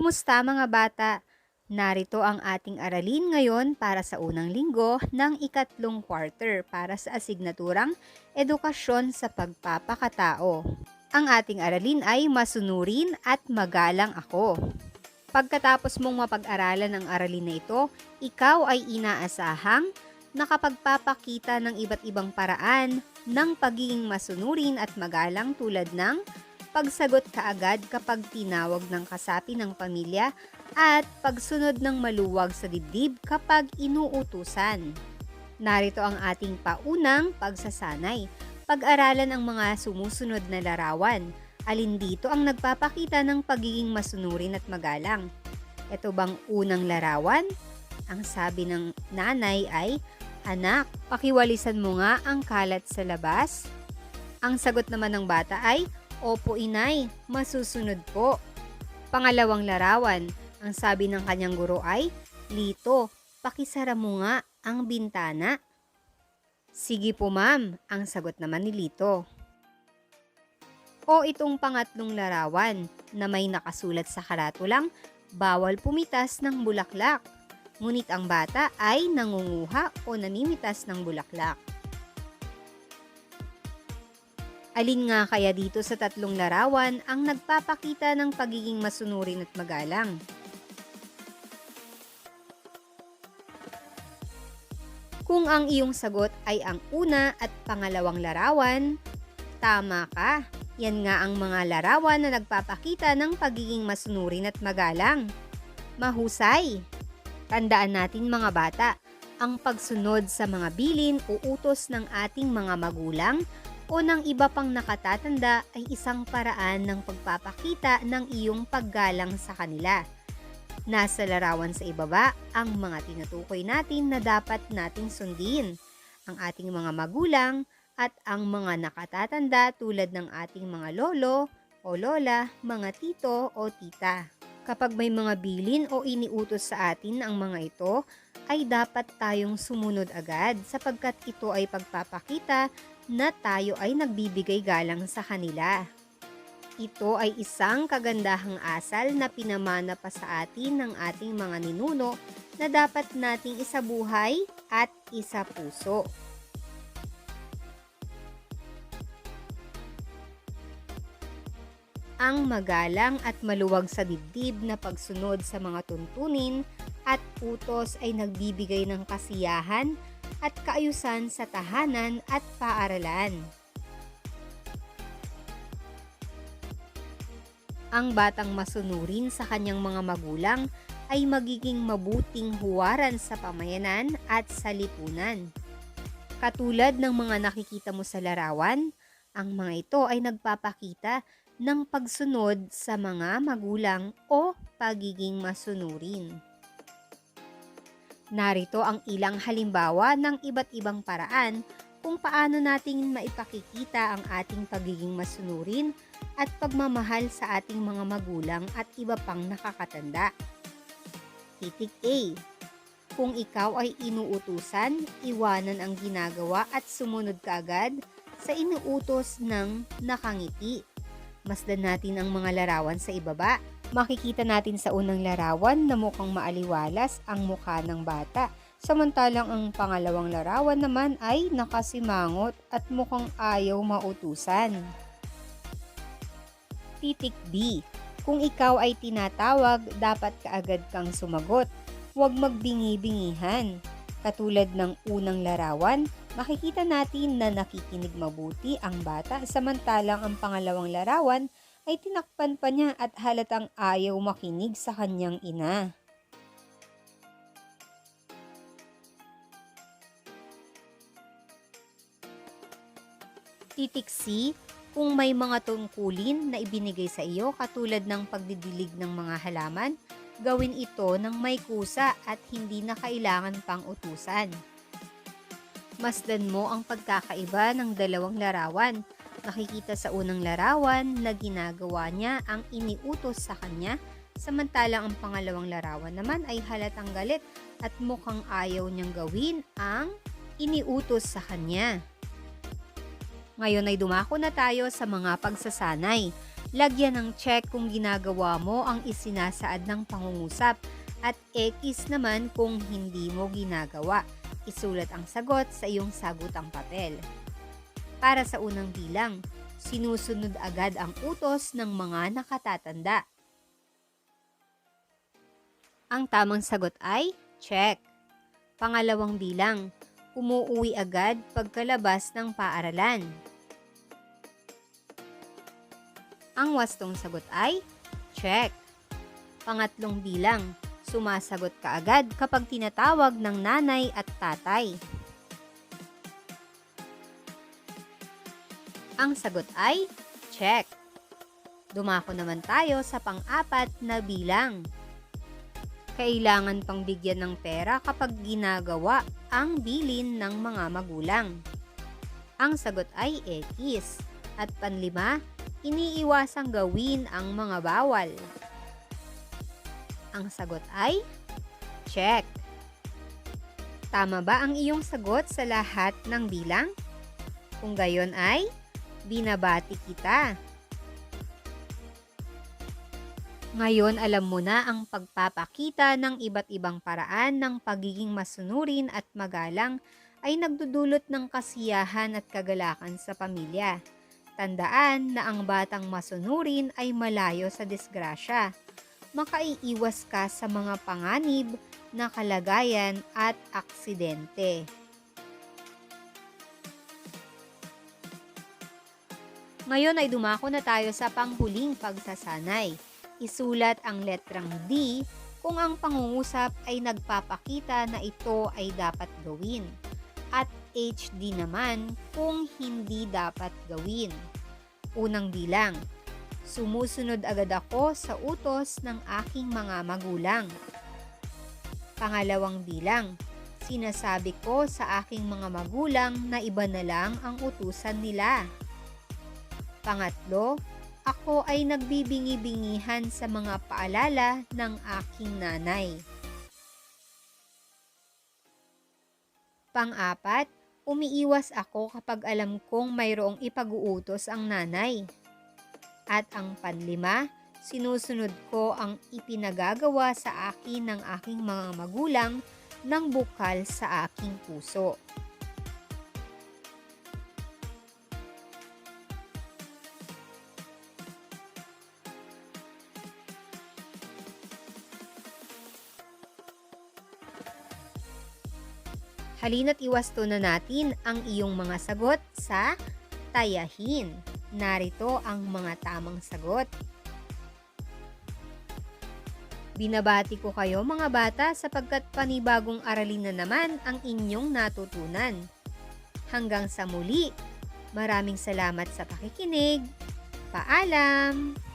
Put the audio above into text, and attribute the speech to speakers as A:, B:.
A: Kumusta mga bata? Narito ang ating aralin ngayon para sa unang linggo ng ikatlong quarter para sa asignaturang Edukasyon sa Pagpapakatao. Ang ating aralin ay Masunurin at Magalang Ako. Pagkatapos mong mapag-aralan ang aralin na ito, ikaw ay inaasahang nakapagpapakita ng iba't ibang paraan ng pagiging masunurin at magalang tulad ng pagsagot kaagad kapag tinawag ng kasapi ng pamilya at pagsunod ng maluwag sa dibdib kapag inuutusan. Narito ang ating paunang pagsasanay. Pag-aralan ang mga sumusunod na larawan. Alin dito ang nagpapakita ng pagiging masunurin at magalang? Ito bang unang larawan? Ang sabi ng nanay ay, Anak, pakiwalisan mo nga ang kalat sa labas. Ang sagot naman ng bata ay, Opo inay, masusunod po. Pangalawang larawan, ang sabi ng kanyang guro ay, Lito, pakisara mo nga ang bintana. Sige po ma'am, ang sagot naman ni Lito. O itong pangatlong larawan na may nakasulat sa karatulang, bawal pumitas ng bulaklak. Ngunit ang bata ay nangunguha o namimitas ng bulaklak. Alin nga kaya dito sa tatlong larawan ang nagpapakita ng pagiging masunurin at magalang? Kung ang iyong sagot ay ang una at pangalawang larawan, tama ka. Yan nga ang mga larawan na nagpapakita ng pagiging masunurin at magalang. Mahusay! Tandaan natin mga bata, ang pagsunod sa mga bilin o utos ng ating mga magulang o ng iba pang nakatatanda ay isang paraan ng pagpapakita ng iyong paggalang sa kanila. Nasa larawan sa ibaba ang mga tinutukoy natin na dapat nating sundin. Ang ating mga magulang at ang mga nakatatanda tulad ng ating mga lolo o lola, mga tito o tita. Kapag may mga bilin o iniutos sa atin ang mga ito, ay dapat tayong sumunod agad sapagkat ito ay pagpapakita na tayo ay nagbibigay galang sa kanila. Ito ay isang kagandahang asal na pinamana pa sa atin ng ating mga ninuno na dapat nating isabuhay at isapuso. Ang magalang at maluwag sa dibdib na pagsunod sa mga tuntunin at utos ay nagbibigay ng kasiyahan at kaayusan sa tahanan at paaralan. Ang batang masunurin sa kanyang mga magulang ay magiging mabuting huwaran sa pamayanan at sa lipunan. Katulad ng mga nakikita mo sa larawan, ang mga ito ay nagpapakita ng pagsunod sa mga magulang o pagiging masunurin. Narito ang ilang halimbawa ng iba't ibang paraan kung paano natin maipakikita ang ating pagiging masunurin at pagmamahal sa ating mga magulang at iba pang nakakatanda. Titik A. Kung ikaw ay inuutusan, iwanan ang ginagawa at sumunod ka agad sa inuutos ng nakangiti. Masdan natin ang mga larawan sa ibaba. Makikita natin sa unang larawan na mukhang maaliwalas ang mukha ng bata. Samantalang ang pangalawang larawan naman ay nakasimangot at mukhang ayaw mautusan. Titik B. Kung ikaw ay tinatawag, dapat kaagad kang sumagot. Huwag magbingi-bingihan. Katulad ng unang larawan, makikita natin na nakikinig mabuti ang bata samantalang ang pangalawang larawan ay tinakpan pa niya at halatang ayaw makinig sa kanyang ina. Titik C, kung may mga tungkulin na ibinigay sa iyo katulad ng pagdidilig ng mga halaman, gawin ito ng may kusa at hindi na kailangan pang utusan. Masdan mo ang pagkakaiba ng dalawang larawan. Nakikita sa unang larawan na ginagawa niya ang iniutos sa kanya, samantalang ang pangalawang larawan naman ay halatang galit at mukhang ayaw niyang gawin ang iniutos sa kanya. Ngayon ay dumako na tayo sa mga pagsasanay. Lagyan ng check kung ginagawa mo ang isinasaad ng pangungusap at X naman kung hindi mo ginagawa. Isulat ang sagot sa iyong sagutang papel. Para sa unang bilang, sinusunod agad ang utos ng mga nakatatanda. Ang tamang sagot ay check. Pangalawang bilang, umuuwi agad pagkalabas ng paaralan. Ang wastong sagot ay check. Pangatlong bilang, sumasagot ka agad kapag tinatawag ng nanay at tatay. Ang sagot ay check. Dumako naman tayo sa pang-apat na bilang. Kailangan pang bigyan ng pera kapag ginagawa ang bilin ng mga magulang. Ang sagot ay X. At panlima, iniiwasang gawin ang mga bawal. Ang sagot ay check. Tama ba ang iyong sagot sa lahat ng bilang? Kung gayon ay, binabati kita. Ngayon alam mo na ang pagpapakita ng iba't ibang paraan ng pagiging masunurin at magalang ay nagdudulot ng kasiyahan at kagalakan sa pamilya. Tandaan na ang batang masunurin ay malayo sa disgrasya. Makaiiwas ka sa mga panganib na kalagayan at aksidente. Ngayon ay dumako na tayo sa panghuling pagsasanay. Isulat ang letrang D kung ang pangungusap ay nagpapakita na ito ay dapat gawin. At HD naman kung hindi dapat gawin. Unang bilang, sumusunod agad ako sa utos ng aking mga magulang. Pangalawang bilang, sinasabi ko sa aking mga magulang na iba na lang ang utusan nila. Pangatlo, ako ay nagbibingi-bingihan sa mga paalala ng aking nanay. Pang-apat, umiiwas ako kapag alam kong mayroong ipag-uutos ang nanay. At ang panlima, sinusunod ko ang ipinagagawa sa akin ng aking mga magulang ng bukal sa aking puso. Halina't iwasto na natin ang iyong mga sagot sa tayahin. Narito ang mga tamang sagot. Binabati ko kayo mga bata sapagkat panibagong aralin na naman ang inyong natutunan. Hanggang sa muli, maraming salamat sa pakikinig. Paalam!